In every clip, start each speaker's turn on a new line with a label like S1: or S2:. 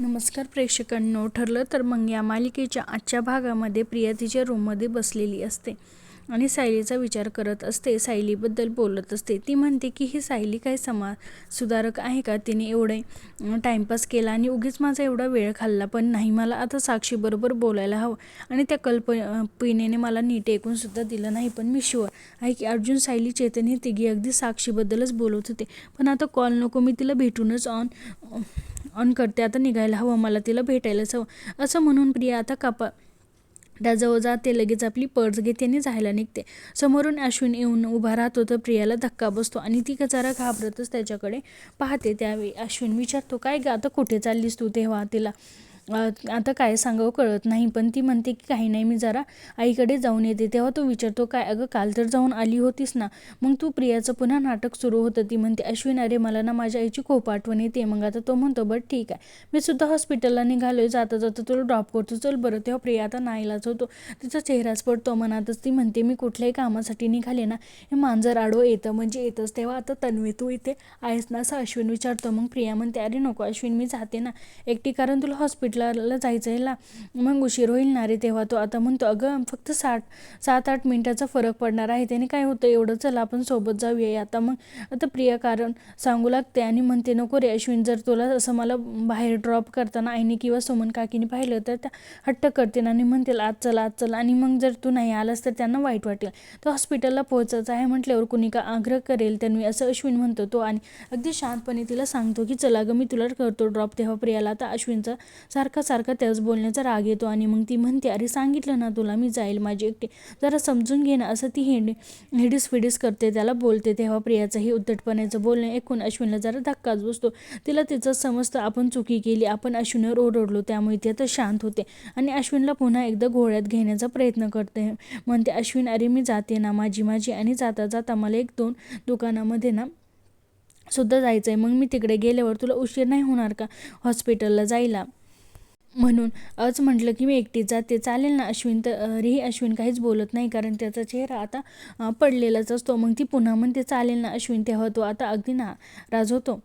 S1: नमस्कार प्रेक्षकांनो. ठरलं तर मग या मालिकेच्या आजच्या भागामध्ये प्रिया तिच्या रूममध्ये बसलेली असते आणि सायलीचा विचार करत असते. सायलीबद्दल बोलत असते. ती म्हणते की ही सायली काय समाज सुधारक आहे का? तिने एवढे टाईमपास केला आणि उगीच माझा एवढा वेळ खाल्ला पण नाही. मला आता साक्षीबरोबर बोलायला हवं आणि त्या कल्प पिनेने मला नीट ऐकूनसुद्धा दिलं नाही. पण मी शुअर आहे की अर्जुन सायली चेतन हे तिघी अगदी साक्षीबद्दलच बोलत होते. पण आता कॉल नको मी तिला भेटूनच ऑन ऑन करते आता निघायला हवं मला तिला भेटायलाच हवं. असं म्हणून प्रिया आता कापा त्याजवळ जाते लगेच आपली पर्स घेते आणि जायला निघते. समोरून अश्विन येऊन उभा राहतो तर प्रियाला धक्का बसतो आणि ती कचारा घाबरतच त्याच्याकडे पाहते. त्यावेळी अश्विन विचारतो काय ग आता कुठे चाललीस तू तेव्हा तिला? आता काय सांगावं कळत नाही पण ती म्हणते की काही नाही मी जरा आईकडे जाऊन येते. तेव्हा तो विचारतो काय अगं काल तर जाऊन आली होतीस ना? मग तू प्रियाचं पुन्हा नाटक सुरू होतं. ती म्हणते अश्विन अरे मला ना माझ्या आईची खूप आठवण येते. मग आता तो म्हणतो बट ठीक आहे. मी सुद्धा हॉस्पिटलला निघालोय जाता जाता तुला ड्रॉप करतो. चल बरं. तेव्हा प्रिया आता नाईलाच होतो. तिचा चेहराच पडतो मनातच. ती म्हणते मी कुठल्याही कामासाठी निघाले ना हे मांजर आडो येतं म्हणजे येतच. तेव्हा आता तन्वे तू इथे आहेस ना? असं अश्विन विचारतो. मग प्रिया म्हणते अरे नको अश्विन मी जाते ना. एकटी कारण तुला हॉस्पिटल हॉस्पिटलला जायचं आहे मग उशीर होईल ना रे तेव्हा तो. आता म्हणतो अगं फक्त साठ सात आठ मिनटाचा फरक पडणार आहे. त्याने काय होतं एवढं? चला आपण सोबत जाऊया. आता मग आता प्रिया कारण सांगू लागते आणि म्हणते नको रे अश्विन जर तुला असं मला बाहेर ड्रॉप करताना आईने किंवा सोमन काकीने पाहिलं तर त्या हट्ट करते आणि म्हणतील आज चला आज चला. आणि मग जर तू नाही आलास तर त्यांना वाईट वाटेल. तर हॉस्पिटलला पोहोचायचं आहे म्हटल्यावर कुणी का आग्रह करेल त्यांनी असं अश्विन म्हणतो तो. आणि अगदी शांतपणे तिला सांगतो की चला गं मी तुला करतो ड्रॉप तेव्हा प्रियाला. आता अश्विनचा सारखा सारखा त्याच बोलण्याचा राग येतो आणि मग ती म्हणते अरे सांगितलं ना तुला मी जाईल माझी एकटी. जरा समजून घे ना असं ती हेडी हेडीस फिडीस करते त्याला बोलते. तेव्हा प्रियाचं हे उद्धटपणाचं बोलणं ऐकून अश्विनला जरा धक्काच बसतो. तिला तिचं समजतं आपण चुकी केली आपण अश्विनवर ओरडलो त्यामुळे ते आता शांत होते. आणि अश्विनला पुन्हा एकदा घोळ्यात घेण्याचा प्रयत्न करते. म्हणते अश्विन अरे मी जाते ना माझी माझी. आणि जाता जाता मला एक दोन दुकानामध्ये ना सुद्धा जायचं आहे मग मी तिकडे गेल्यावर तुला उशीर नाही होणार का? हॉस्पिटलला जायला. म्हणून. आज म्हटलं की मी एकटी जाते. चालेल ना अश्विन? तरीही अश्विन काहीच बोलत नाही कारण त्याचा चेहरा आता पडलेलाच असतो. मग ती पुन्हा म्हणते चालेल ना अश्विन तेव्हा तो आता अगदी ना राज होतो.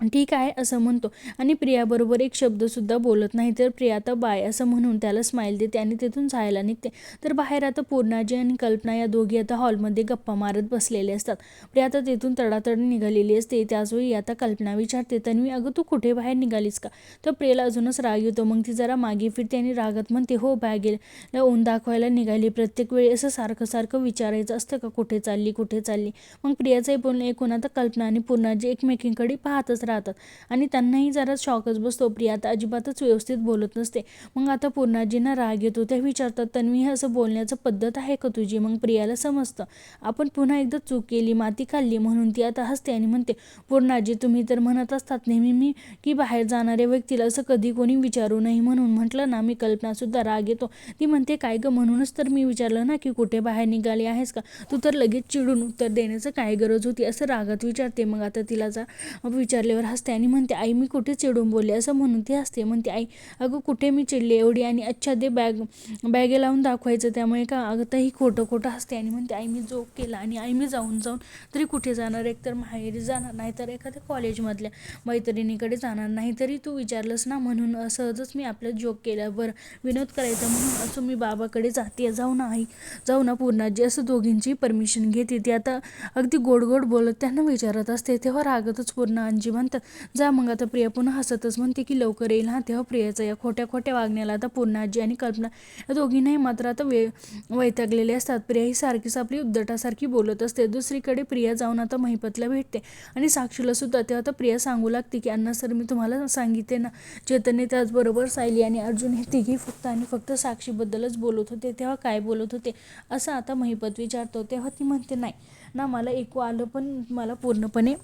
S1: ठीक आहे असं म्हणतो. आणि प्रियाबरोबर एक शब्दसुद्धा बोलत नाही तर प्रिया आता बाय असं म्हणून त्याला स्माईल देते आणि तिथून जायला निघते. तर बाहेर आता पूर्णाजी आणि कल्पना या दोघी आता हॉलमध्ये गप्पा मारत बसलेले असतात. प्रिया आता तिथून तडातड निघालेली असते त्याचवेळी आता कल्पना विचारते तन्वी अगं तू कुठे बाहेर निघालीस का? तर प्रियाला अजूनच राग येतो मग ती जरा मागे फिरते आणि रागत म्हणते हो बॅगेला ऊन दाखवायला निघाली. प्रत्येक वेळी असं सारखं सारखं विचारायचं असतं का? कुठे चालली कुठे चालली? मग प्रियाचंही बोलणं ऐकून आता कल्पना आणि पूर्णाजी एकमेकींकडे पाहतच राहतात. आणि त्यांनाही जरा शॉकच बसतो. प्रिया आता अजिबातच व्यवस्थित बोलत नसते. मग आता पूर्णाजींना राग येतो. त्या विचारतात तन्वी हे असं बोलण्याचं पद्धत आहे का तुझी? मग प्रियाला समजतं. आपण पुन्हा एकदा चूक केली माती खाल्ली म्हणून ती आता हसते आणि म्हणते पूर्णाजी तुम्ही तर म्हणत असतात नेहमी मी की बाहेर जाणाऱ्या व्यक्तीला असं कधी कोणी विचारू नाही म्हणून म्हटलं ना मी कल्पनासुद्धा राग येतो. ती म्हणते काय गं म्हणूनच तर मी विचारलं ना की कुठे बाहेर निघाली आहेस का? तू तर लगेच चिडून उत्तर देण्याचं काय गरज होती? असं रागात विचारते. मग आता तिला जा विचारले त्याच्यावर हसते आणि म्हणते आई मी कुठे चिडून बोलले? असं म्हणून ती हसते. म्हणते आई अगं कुठे मी चिडले एवढी आणि अच्छा दे बॅग बॅगे लावून दाखवायचं त्यामुळे का? अगं तही खोटं खोटं हसते आणि म्हणते आई मी जोक केला आणि आई मी जाऊन जाऊन तरी कुठे जाणार? एक तर माहेरी जाणार नाही तर एखाद्या कॉलेजमधल्या मैत्रिणीकडे जाणार नाही तरी तू विचारलंस ना? म्हणून सहजच मी आपलं जोक केला बरं विनोद करायचा म्हणून असं मी बाबाकडे जाते. जाऊ ना आई जाऊ ना पूर्णाजी असं दोघींची परमिशन घेते. ती आता अगदी गोड गोड बोलत त्यांना विचारत असते. तेव्हा रागतच पूर्ण अंजीवन म्हणतात जा मग आता प्रिया पुन्हा हसतच म्हणते की लवकर येईल. हा तेव्हा प्रियाचं या खोट्या खोट्या वागण्याला आता पूर्णाजी आणि कल्पना या दोघींनाही मात्र आता वे वैतागलेले असतात. प्रिया ही सारखीच आपली उद्धटासारखी बोलत असते. दुसरीकडे प्रिया जाऊन आता महिपतला भेटते आणि साक्षीला सुद्धा तेव्हा आता प्रिया सांगू लागते की अण्णा सर मी तुम्हाला सांगितले ना चेतनने त्याचबरोबर सायली आणि अर्जुन हे तिघी फक्त आणि फक्त साक्षीबद्दलच बोलत होते. तेव्हा काय बोलत होते? असं आता महिपत विचारतो. तेव्हा ती म्हणते नाही ना मला ऐकू आलं पण मला पूर्णपणे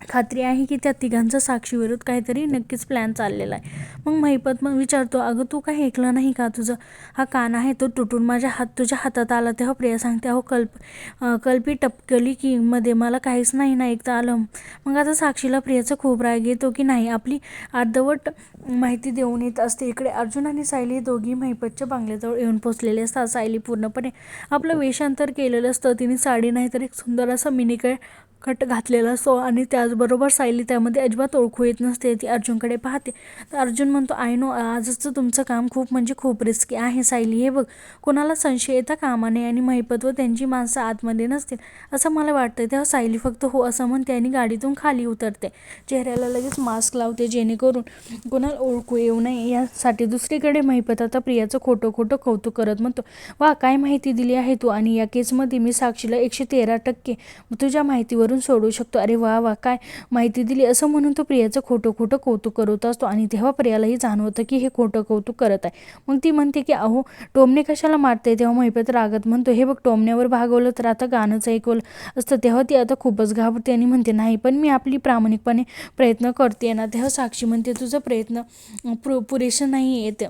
S1: खात्री आहे की त्या तिघांचा साक्षीविरोध काहीतरी नक्कीच प्लॅन चाललेला आहे. मग महिपत मग विचारतो अगं तू काही ऐकलं नाही का तुझं? हा कान आहे तो तुटून माझ्या हात तुझ्या हातात आला तेव्हा प्रिया सांगते अहो कल्प कल्पी टपकली की मध्ये मला काहीच नाही ना ऐकता आलं. मग आता साक्षीला प्रियाचा खूप राग येतो की नाही आपली अर्धवट माहिती देऊन येत असते. इकडे अर्जुन आणि सायली दोघी महिपतच्या बांगल्याजवळ येऊन पोचलेले असतात. सायली पूर्णपणे आपलं वेषांतर केलेलं असतं. तिने साडी नाही तर एक सुंदर असा मिनिकळ कट घातलेला असतो आणि त्याचबरोबर सायली त्यामध्ये अजिबात ओळखू येत नसते ती अर्जुनकडे पाहते. तर अर्जुन म्हणतो आय नो आजचं तुमचं काम खूप म्हणजे खूप रिस्की आहे सायली. हे बघ कोणाला संशय येता कामा नये आणि महिपत व त्यांची माणसं आतमध्ये नसतील. असं मला वाटतं तेव्हा सायली फक्त हो असं म्हणते आणि गाडीतून खाली उतरते. चेहऱ्याला लगेच मास्क लावते जेणेकरून कोणाला ओळखू येऊ नये. यासाठी दुसरीकडे महिपत आता प्रियाचं खोटं खोटं कौतुक करत म्हणतो वा काय माहिती दिली आहे तू? आणि या केसमध्ये मी साक्षीला एकशे तेरा टक्के तुझ्या माहितीवरून सोडू शकतो. अरे वा वा काय माहिती दिली. असं म्हणून तो प्रियाचं खोटं खोटं कौतुक करत असतो आणि तेव्हा प्रियालाही जाणवतं की हे खोटं कौतुक करत आहे. मग ती म्हणते की अहो टोमने कशाला मारते? तेव्हा महिपत रागत म्हणतो हे बघ टोमण्यावर भागवलं तर आता गाणंच ऐकवलं असतं. तेव्हा ती आता खूपच घाबरते आणि म्हणते नाही पण मी आपली प्रामाणिकपणे प्रयत्न करते ना. तेव्हा साक्षी म्हणते तुझं प्रयत्न पुरेसं नाही येतं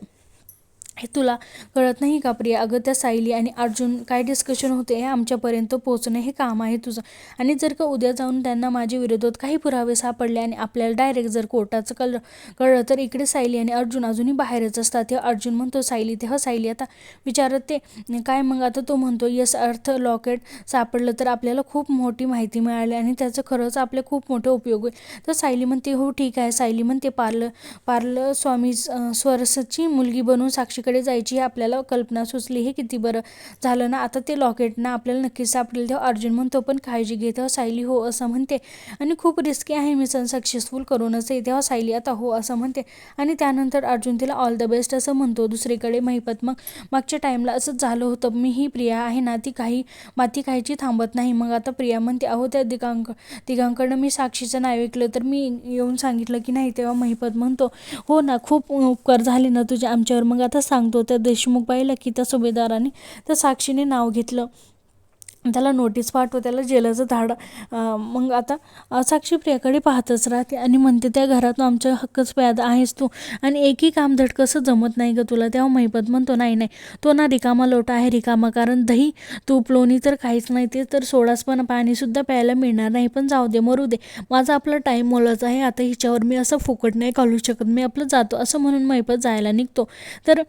S1: हे तुला कळत नाही का प्रिया? अगं त्या सायली आणि अर्जुन काय डिस्कशन होते हे आमच्यापर्यंत पोहोचणं हे काम आहे तुझं. आणि जर का उद्या जाऊन त्यांना माझ्या विरोधात काही पुरावे सापडले आणि आपल्याला डायरेक्ट जर कोर्टाचं कळलं कळलं तर इकडे सायली आणि अर्जुन अजूनही बाहेरच असतात. तेव्हा अर्जुन म्हणतो सायली तेव्हा सायली आता विचारत ते काय मग आता तो म्हणतो यस अर्थ लॉकेट सापडलं तर आपल्याला खूप मोठी माहिती मिळाली आणि त्याचं खरंच आपले खूप मोठे उपयोग होईल. तर सायली म्हणते हो ठीक आहे. सायली म्हणते पार्ल पार्ल स्वामी स्वरसची मुलगी बनून साक्षीकडे जायची ही आपल्याला कल्पना सुचली. हे किती बरं झालं ना? आता ते लॉकेट ना आपल्याला नक्कीच सापडेल. तेव्हा अर्जुन म्हणतो पण काळजी घेत सायली हो असं म्हणते. आणि खूप रिस्की आहे मिशन सक्सेसफुल करूनच आहे. तेव्हा सायली आता हो असं म्हणते. आणि त्यानंतर अर्जुन तिला ऑल द बेस्ट असं म्हणतो. दुसरीकडे महिपत मग मागच्या टाईमला असंच झालं होतं. मी ही प्रिया आहे ना ती काही माती खायची थांबत नाही. मग आता प्रिया म्हणते अहो त्या दिगांक तिघांकडनं मी साक्षीचं नाव ऐकलं तर मी येऊन सांगितलं की नाही? तेव्हा महिपत म्हणतो हो ना खूप उपकार झाले ना तुझे आमच्यावर. मग आता सांगतो त्या देशमुख बाईला की त्या सुभेदाराने त्या साक्षीने नाव घेतलं. त्याला नोटीस पाठव त्याला जेलाचं धाड. मग आता साक्षी प्रियाकडे पाहतच राहते आणि म्हणते त्या घरातून आमच्या हक्कच प्याद आहेस तू. आणि एकही काम धड कसं जमत नाही ग तुला. तेव्हा महिपत म्हणतो नाही नाही. तो ना रिकामा लोटा आहे रिकामा कारण दही तूप लोणी तर काहीच नाही. ते तर सोडाच पण पाणीसुद्धा प्यायला मिळणार नाही. पण जाऊ दे मरू दे. माझा आपला टाईम मोलाचा आहे. आता हिच्यावर मी असं फुकट नाही घालू शकत. मी आपलं जातो. असं म्हणून महिपत जायला निघतो. तर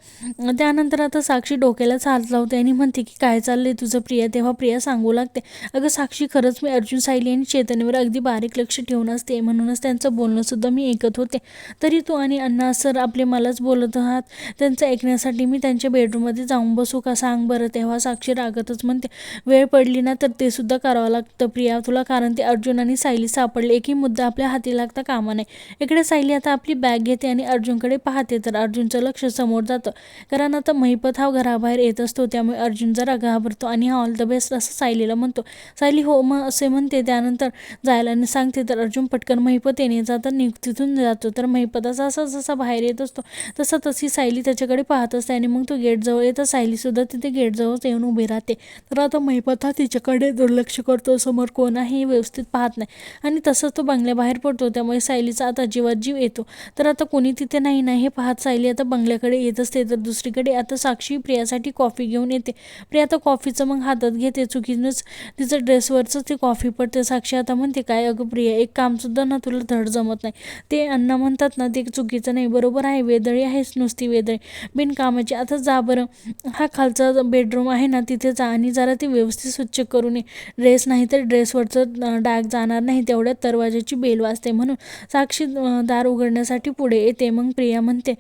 S1: त्यानंतर आता साक्षी डोक्यालाच हात लावते आणि म्हणते की काय चाललंय तुझं प्रिया? तेव्हा प्रिया सांगू लागते. अगं साक्षी खरंच मी अर्जुन सायली आणि चेतनेवर अगदी बारीक लक्ष ठेवून असते. म्हणूनच त्यांचं बोलणंसुद्धा मी ऐकत होते. तरी तू आणि अण्णा सर आपले मलाच बोलत आहात. त्यांचं ऐकण्यासाठी मी त्यांच्या बेडरूममध्ये जाऊन बसू का सांग बरं? तेव्हा साक्षी रागतच म्हणते वेळ पडली ना तर ते सुद्धा करावं लागतं प्रिया. तुला कारण ते अर्जुन आणि सायली सापडले. एकही मुद्दा आपल्या हाती लागता कामा नाही इकडे सायली आता आपली बॅग घेते आणि अर्जुनकडे पाहते. तर अर्जुनचं लक्ष समोर जातं. कारण आता महिपत हा घराबाहेर येत असतो. त्यामुळे अर्जुन जरा घाबरतो आणि हा ऑल द बेस्ट असं सायलीला म्हणतो सायली हो मग असे म्हणते. त्यानंतर जायला आणि सांगते तर अर्जुन पटकन महिपत येणे जाता नियुक्तीतून जातो. तर महिपत असा जसा बाहेर येत असतो तसं तशी सायली त्याच्याकडे पाहत असते आणि मग तो गेटजवळ येतं सायलीसुद्धा तिथे गेटजवळच येऊन उभी राहते. तर आता महिपत हा तिच्याकडे दुर्लक्ष करतो. समोर कोण आहे हे व्यवस्थित पाहत नाही आणि तसंच तो बंगल्याबाहेर पडतो. त्यामुळे सायलीचा आता जीवात जीव येतो. तर आता कोणी तिथे नाही ना हे पाहत सायली आता बंगल्याकडे येत असते. तर दुसरीकडे आता साक्षी प्रियासाठी कॉफी घेऊन येते. प्रिया आता कॉफीचं मग हातात घेते चुकीनंच तिचं ड्रेसवरचं ते कॉफी पडते साक्षी. आता म्हणते काय अगं प्रिया एक कामसुद्धा ना तुला धड जमत नाही. ते अण्णा म्हणतात ना ते चुकीचं नाही. बरोबर आहे वेदळी आहेच नुसती वेदळी. बिनकामाची. आता जा बरं. हा खालचा बेडरूम आहे ना तिथे जा आणि जरा ती व्यवस्थित स्वच्छ करून ये. ड्रेस नाही तर ड्रेसवरचं डाग जाणार नाही. तेवढ्यात दरवाजाची बेल वाजते म्हणून साक्षी दार उघडण्यासाठी पुढे येते. मग प्रिया म्हणते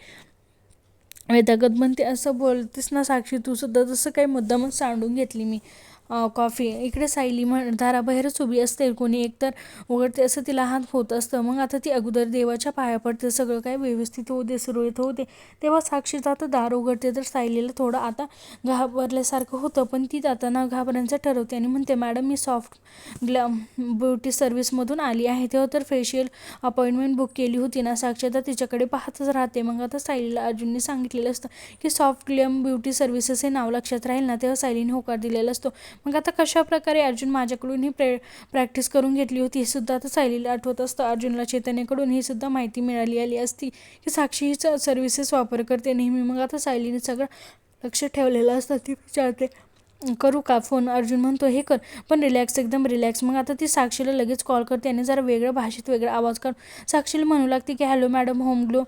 S1: वेदागत म्हणते असं बोलतेस ना साक्षी तू सुद्धा जसं काही मुद्दामच सांडून घेतली मी. कॉफी. इकडे सायली म्हण दाराबाहेरच उभी असते कोणी एकतर उघडते असं तिला हात होत असतं. मग आता ती अगोदर देवाच्या पाया पडते सगळं काय व्यवस्थित होऊ दे सुरळीत होऊ दे. तेव्हा साक्षीत आता दार उघडते तर सायलीला थोडं आता घाबरल्यासारखं होतं पण ती जाताना घाबरायचं ठरवते आणि म्हणते मॅडम मी सॉफ्ट ग्लम ब्युटी सर्व्हिसमधून आली आहे. तेव्हा तर फेशियल अपॉइंटमेंट बुक केली होती ना साक्षी आता तिच्याकडे पाहतच राहते. मग आता सायलीला अर्जुनने सांगितलेलं असतं की सॉफ्ट ग्लॅम ब्युटी सर्व्हिसेस हे नाव लक्षात राहील ना? तेव्हा सायलीने होकार दिलेला असतो. मग आता कशा प्रकारे अर्जुन माझ्याकडून ही प्रे प्रॅक्टिस करून घेतली होती हे सुद्धा आता सायलीला आठवत असतं. अर्जुनला चैतन्याकडून ही सुद्धा माहिती मिळाली आली असती की साक्षी हीच सर्व्हिसेस वापर करते नेहमी. मग आता सायलीने सगळं लक्ष ठेवलेलं असतं ती विचारते करू का फोन अर्जुन म्हणतो हे कर पण रिलॅक्स एकदम रिलॅक्स मग आता ती साक्षीला लगेच कॉल करते आणि जरा वेगळ्या भाषेत वेगळा आवाज कर साक्षीला म्हणू लागते की hello madam home glow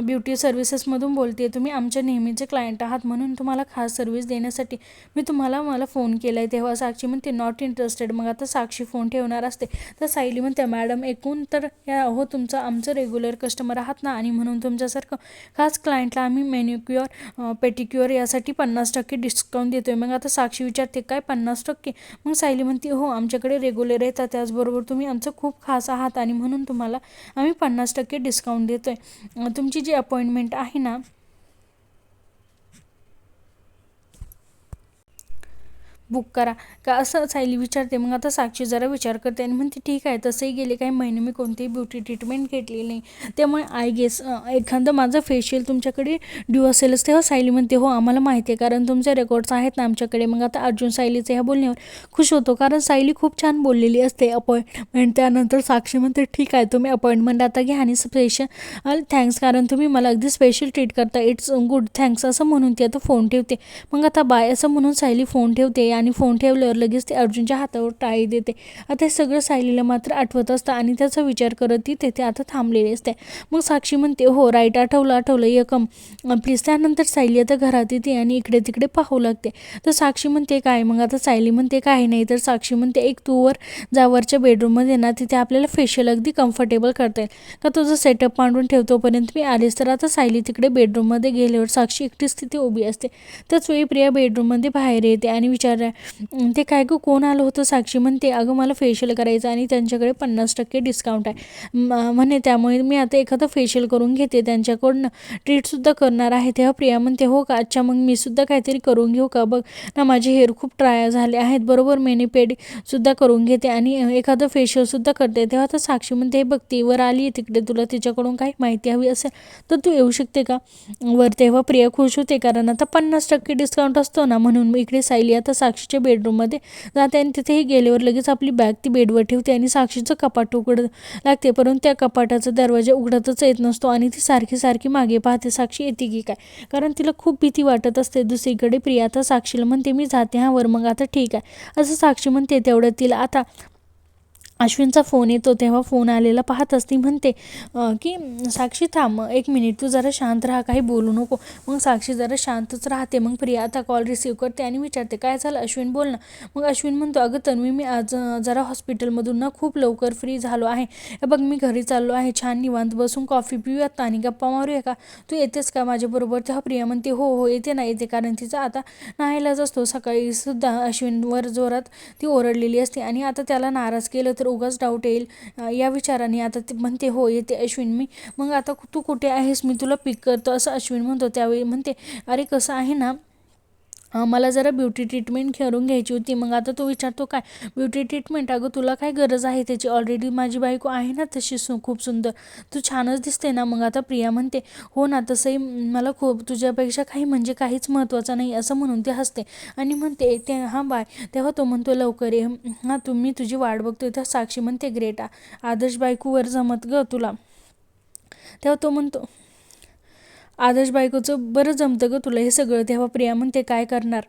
S1: beauty सर्व्हिसेसमधून बोलते तुम्ही. आमच्या नेहमीचे क्लायंट आहात म्हणून तुम्हाला खास सर्व्हिस देण्यासाठी मी तुम्हाला मला फोन केला आहे तेव्हा साक्षी म्हणते नॉट इंटरेस्टेड मग आता साक्षी फोन ठेवणार असते. तर सायली म्हणते मॅडम एकूण तर या हो तुमचं आमचं रेग्युलर कस्टमर आहात ना आणि म्हणून तुमच्यासारखं खास क्लायंटला आम्ही मेन्युक्युअर पेटिक्युअर यासाठी पन्नास टक्के डिस्काउंट देतो आहे मग आता साक्षी विचारते काय पन्नास टक्के? मग सायली म्हणते हो आमच्याकडे रेग्युलर येतात त्याचबरोबर तुम्ही आमचं खूप खास आहात आणि म्हणून तुम्हाला आम्ही पन्नास टक्के डिस्काउंट देतो आहे तुमची जी अपॉइंटमेंट आहे ना बुक करा. का असं सायली विचारते मग आता साक्षी जरा विचार करते. आणि म्हणते ठीक आहे तसंही गेले काही महिने मी कोणतीही ब्युटी ट्रीटमेंट घेतलेली नाही. त्यामुळे आय गेस एखादं माझं फेशियल तुमच्याकडे ड्यू असेलच तेव्हा सायली म्हणते हो आम्हाला माहिती आहे कारण तुमचे रेकॉर्ड्स आहेत ना आमच्याकडे. मग आता अर्जुन सायलीचं ह्या बोलण्यावर खुश होतो कारण सायली खूप छान बोललेली असते अपॉइंटमेंट त्यानंतर साक्षी म्हणते ठीक आहे तुम्ही अपॉइंटमेंट आता घ्या आणि स्पेशल थँक्स कारण तुम्ही मला अगदी स्पेशल ट्रीट करता इट्स गुड थँक्स असं म्हणून ती आता फोन ठेवते. मग आता बाय असं म्हणून सायली फोन ठेवते आणि फोन ठेवल्यावर लगेच ते अर्जुनच्या हातावर टाळी देते. आता हे सगळं सायलीला मात्र आठवत असतं आणि त्याचा विचार करत ती तेथे आता थांबलेली असते. मग साक्षी म्हणते हो राईट आठवलं आठवलं यकम प्लीज त्यानंतर सायली आता घरात येते आणि इकडे तिकडे पाहू लागते. तर साक्षी म्हणते काय? मग आता सायली म्हणते काही नाही. तर साक्षी म्हणते एक तू वर जावरच्या बेडरूममध्ये ना तिथे आपल्याला फेशियल अगदी कम्फर्टेबल करता येईल. का तुझं सेटअप मांडून ठेवतोपर्यंत मी आलीस. तर आता सायली तिकडे बेडरूममध्ये गेल्यावर साक्षी एकटीच तिथे उभी असते. त्याच वेळी प्रिया बेडरूममध्ये बाहेर येते आणि विचार ते काय गं कोण आलं होतं साक्षी? म्हणते अगं मला फेशियल करायचं आणि त्यांच्याकडे पन्नास टक्के डिस्काउंट आहे. म- म्हणे त्यामुळे मी आता एखादं फेशियल करून घेते. त्यांच्याकडनं ट्रीटसुद्धा करणार आहे. तेव्हा प्रिया म्हणते हो का? अच्छा मग मी सुद्धा काहीतरी करून घेऊ का? बघ ना माझे हेअर खूप ट्राय झाले आहेत. बरोबर? मेनिपेडसुद्धा करून घेते आणि एखादं फेशियलसुद्धा करते. तेव्हा आता साक्षी म्हणते हे बघ ती वर आली आहे तिकडे. तुला तिच्याकडून काही माहिती हवी असेल तर तू येऊ शकते का? वर तेव्हा प्रिया खुश होते कारण आता पन्नास टक्के डिस्काउंट असतो ना म्हणून मी इकडे सायली आता साक्षी साक्षीच्या बेडरूममध्ये जाते आणि तिथेही गेल्यावर लगेच आपली बॅग ती बेडवर ठेवते आणि साक्षीचं कपाट उघड लागते. परंतु त्या कपाटाचा दरवाजा उघडतच येत नसतो आणि ती सारखी सारखी मागे पाहते साक्षी येते की काय? कारण तिला खूप भीती वाटत असते. दुसरीकडे प्रिया आता साक्षीला म्हणते मी जाते. हा वर मग. आता ठीक आहे. असं साक्षी म्हणते तेवढं तिला आता अश्विनचा फोन येतो तेव्हा फोन आलेला पाहत ती म्हणते की साक्षी थांब एक मिनिट तू जरा शांत राहा काही बोलू नको. मग साक्षी जरा शांतच राहते मग प्रिया आता कॉल रिसीव करते आणि विचारते काय झालं? अश्विन बोल ना. मग अश्विन म्हणतो अगं तन्वी मी आज जरा हॉस्पिटलमधून ना खूप लवकर फ्री झालो आहे. बघ मी घरी चाललो आहे छान निवांत बसून कॉफी पिऊयात आणि गप्पा मारूया का? तू येतेस का माझ्याबरोबर तेव्हा प्रिया म्हणते हो हो येते ना येते. कारण तिचा आता नाहीलाच असतो. सकाळी सुद्धा अश्विनवर जोरात ती ओरडलेली असते आणि आता त्याला नाराज केलं तर उगाच डाऊट येईल. या विचाराने आता ती म्हणते हो येते अश्विन मी. मग आता तू कुठे आहेस? मी तुला पिक करतो असं अश्विन म्हणतो. त्यावेळी म्हणते अरे कसं आहे ना मला जरा ब्युटी ट्रीटमेंट करून घ्यायची होती. मग आता तू विचारतो काय? ब्युटी ट्रीटमेंट अगं तुला काय गरज आहे? त्याची ऑलरेडी माझी बायको आहे ना तशी सु खूप सुंदर. तू छानच दिसते ना. मग आता प्रिया म्हणते हो ना तसंही मला खूप तुझ्यापेक्षा काही म्हणजे काहीच महत्त्वाचं नाही असं म्हणून ते हसते. आणि म्हणते ते हां बाय. तेव्हा तो म्हणतो लवकर ये. हां तुम्ही तुझी वाट बघतोय तर साक्षी म्हणते ग्रेट. आदर्श बायकोवर जमत ग तुला. तेव्हा तो म्हणतो आदर्श बायकोचं बरं जमतं ग तुला हे सगळं. तेव्हा प्रिया म्हणते काय करणार?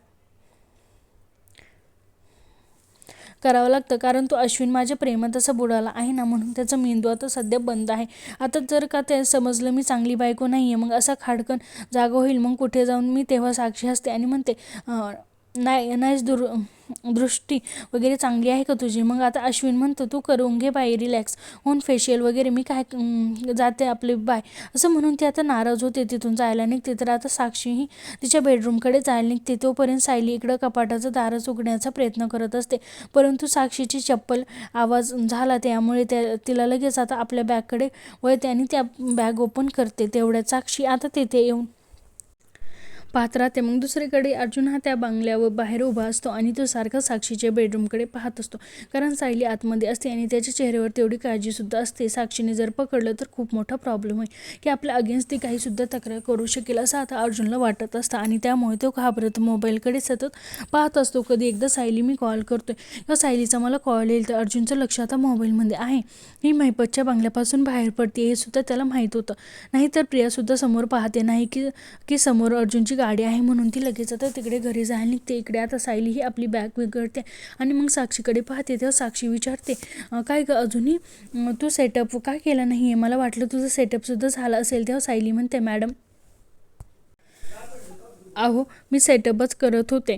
S1: करावं लागतं. कारण तो अश्विन माझ्या प्रेमात असा बुडाला आहे ना म्हणून त्याचा मेंदू आता सध्या बंद आहे. आता जर का ते समजलं मी चांगली बायको नाही आहे मग असा खाडकन जागा होईल. मग कुठे जाऊन मी तेव्हा साक्षी असते आणि म्हणते नाही नाहीच दुर दृष्टी वगैरे चांगली आहे का तुझी? मग आता अश्विन म्हणतो तू करून घे बाई रिलॅक्स होऊन फेशियल वगैरे मी काय जाते आपले बाय असं म्हणून ती आता नाराज होते तिथून जायला निघते. तर आता साक्षीही तिच्या बेडरूमकडे जायला निघते. तोपर्यंत सायली इकडं कपाटाचं दारच उघडण्याचा प्रयत्न करत असते. परंतु साक्षीची चप्पल आवाज झाला त्यामुळे त्या तिला लगेच आता आपल्या बॅगकडे वळते आणि त्या बॅग ओपन करते. तेवढ्यात साक्षी आता तिथे येऊन पाहत राहते. मग दुसरीकडे अर्जुन हा त्या बंगल्यावर बाहेर उभा असतो आणि तो सारखा साक्षीच्या बेडरूमकडे पाहत असतो. कारण सायली आतमध्ये असते आणि त्याच्या चेहऱ्यावर तेवढी काळजीसुद्धा असते. साक्षीने जर पकडलं तर खूप मोठा प्रॉब्लेम होईल. की आपल्या अगेन्स्ट ती काहीसुद्धा तक्रार करू शकेल असं आता अर्जुनला वाटत असतं आणि त्यामुळे तो घाबरत मोबाईलकडे सतत पाहत असतो. कधी एकदा सायली मी कॉल करतोय. किंवा सायलीचा मला कॉल येईल तर अर्जुनचं लक्ष आता मोबाईलमध्ये आहे. ही महिपतच्या बंगल्यापासून बाहेर पडते हे सुद्धा त्याला माहीत होतं. नाहीतर प्रियासुद्धा समोर पाहते. नाही की की समोर अर्जुनची गाडी आहे म्हणून ती लगेच आता तिकडे घरी जायला निघते. इकडे आता सायली ही आपली बॅग बिघडते. आणि मग साक्षीकडे पाहते. तेव्हा साक्षी विचारते काय ग अजूनही? तू सेटअप का केला नाही आहे मला वाटलं तुझं सेटअपसुद्धा झालं असेल. तेव्हा सायली म्हणते मॅडम अहो मी सेटअपच करत होते.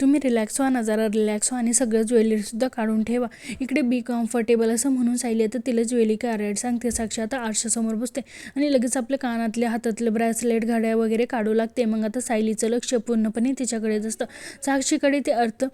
S1: तुम्ही रिलॅक्स व्हा ना जरा रिलॅक्स व्हा आणि सगळं ज्वेलरीसुद्धा काढून ठेवा. इकडे बी कम्फर्टेबल असं म्हणून सायली आता तिला ज्वेलरी काय रेट सांगते. साक्षी आता आरशासमोर बसते आणि लगेच आपल्या कानातले हातातले ब्रेसलेट घड्या वगैरे काढू लागते. मग आता सायलीचं लक्ष पूर्णपणे तिच्याकडेच असतं. साक्षीकडे ते अर्थ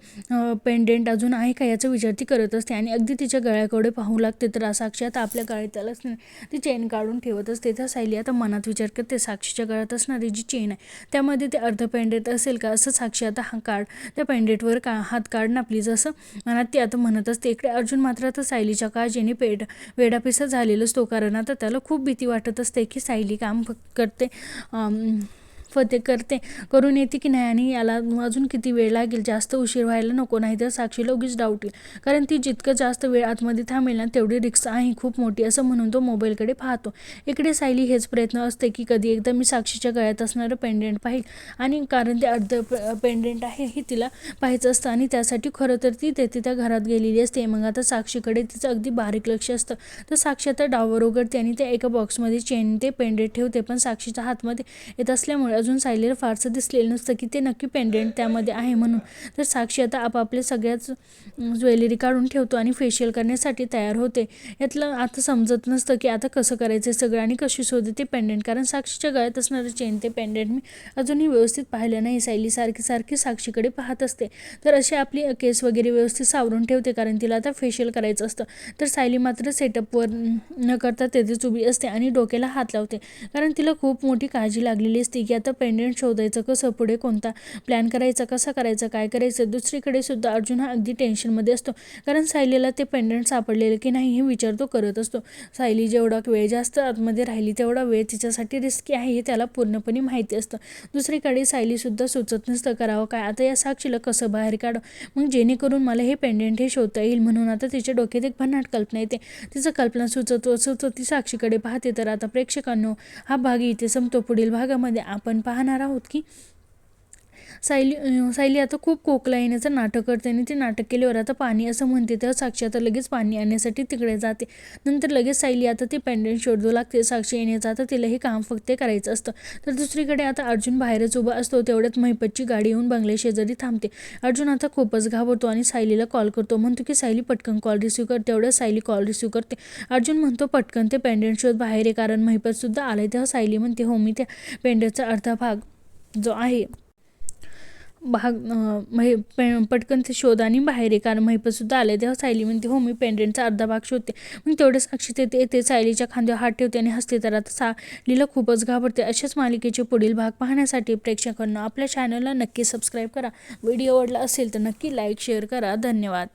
S1: पेंडेंट अजून आहे का याचा विचार ती करत असते आणि अगदी तिच्या गळ्याकडे पाहू लागते. तर साक्षी आता आपल्या गळ्यातलंच नाही ती चेन काढून ठेवत असते. तर सायली आता मनात विचार करते. साक्षीच्या गळ्यात असणारी जी चेन आहे त्यामध्ये ते अर्ध पेंडेट असेल का? असं साक्षी आता हा काढ त्या पेंडेटवर का हात काढ ना प्लीज असं मनात ती आता म्हणत असते इकडे अर्जुन मात्र आता सायलीच्या काळजीने पेड वेडापिसा झालेलं असतो. कारण आता त्याला खूप भीती वाटत असते की सायली काम करते. फते करते. करून येते की नाही आणि याला अजून किती वेळ लागेल? जास्त उशीर व्हायला नको नाही तर साक्षीला उगीच डाऊट येईल. कारण ती जितकं जास्त वेळ आतमध्ये थांबेल ना तेवढी रिक्स आहे खूप मोठी असं म्हणून तो मोबाईलकडे पाहतो. इकडे सायली हेच प्रयत्न असते की कधी एकदा मी साक्षीच्या गळ्यात असणारं पेंडेंट पाहिल. आणि कारण ते अर्ध पेंडेंट आहे हे तिला पाहायचं असतं आणि त्यासाठी खरं तर ती तेथे त्या घरात गेलेली असते. मग आता साक्षीकडे तिचं अगदी बारीक लक्ष असतं. तर साक्षी आता डावर उघडते आणि त्या एका बॉक्समध्ये चेन ते पेंडेंट ठेवते पण साक्षीच्या हातमध्ये येत असल्यामुळे अजून सायलीला फारसं दिसलेलं नसतं की ते नक्की पेंडेंट त्यामध्ये आहे म्हणून. तर साक्षी आता आपापले सगळ्याच ज्वेलरी काढून ठेवतो आणि फेशियल करण्यासाठी तयार होते. यातलं आता समजत नसतं की आता कसं करायचं सगळं आणि कशी शोधते ते पेंडेंट कारण साक्षीच्या गळ्यात असणारं चेन ते पेंडेंट मी अजूनही व्यवस्थित पाहिलं नाही. सायली सारखी सारखी साक्षीकडे पाहत असते. तर अशी आपली केस वगैरे व्यवस्थित सावरून ठेवते कारण तिला आता फेशियल करायचं असतं. तर सायली मात्र सेटअपवर न करता तेथेच उभी असते आणि डोक्याला हात लावते. कारण तिला खूप मोठी काळजी लागलेली असते की आता पेंडेंट शोधायचं कसं? पुढे कोणता प्लॅन करायचा? कसा करायचा? काय करायचं? दुसरीकडे सुद्धा अर्जुन हा अगदी टेन्शनमध्ये असतो. कारण सायलीला ते पेंडंट सापडलेलं की नाही हे विचार तो करत असतो. सायली जेवढा वेळ जास्त आतमध्ये राहिली तेवढा वेळ तिच्यासाठी रिस्की आहे हे त्याला पूर्णपणे माहिती असतं. दुसरीकडे सायलीसुद्धा सुचत नसतं करावं काय? आता या साक्षीला कसं बाहेर काढावं मग जेणेकरून मला हे पेंडंट हे शोधता येईल म्हणून आता तिच्या डोक्यात एक भन्नाट कल्पना येते. तिचं कल्पना सुचत सुचत ती साक्षीकडे पाहते. तर आता प्रेक्षकांनो हा भाग इथे संपतो. पुढील भागामध्ये आपण पाहणार आहोत की सायली सायली आता खूप खोकला येण्याचं नाटक करते आणि ते नाटक केल्यावर आता पाणी असं म्हणते तेव्हा साक्षी आता लगेच पाणी आणण्यासाठी तिकडे जाते. नंतर लगेच सायली आता ते पेंडेंट शोधू लागते साक्षी येण्याचं आता तिला हे काम फक्त करायचं असतं. तर दुसरीकडे आता अर्जुन बाहेरच उभा असतो तेवढ्यात महिपतची गाडी येऊन बंगल्या शेजारी थांबते. अर्जुन आता खूपच घाबरतो आणि सायलीला कॉल करतो. म्हणतो की सायली पटकन कॉल रिसीव्ह कर. तेवढ्या सायली कॉल रिसीव्ह करते. अर्जुन म्हणतो पटकन ते पेंडेंट शोध बाहेर आहे कारण महिपतसुद्धा आले तेव्हा सायली म्हणते हो मी त्या पेंडेंटचा अर्धा भाग जो आहे भाग अं, पे पटकन ते शोध आणि बाहेर आहे कारण महिपतसुद्धा आले. तेव्हा सायली म्हणते हो मी पेंडेंटचा अर्धा भाग शोधते. मग तेवढेच साक्षी ते येते. सायलीच्या खांद्यावर हात ठेवते आणि हसते. तर आता सायलीला खूपच घाबरते. अशाच मालिकेचे पुढील भाग पाहण्यासाठी प्रेक्षकांना आपल्या चॅनलला नक्की सबस्क्राईब करा. व्हिडिओ आवडला असेल तर नक्की लाईक शेअर करा. धन्यवाद.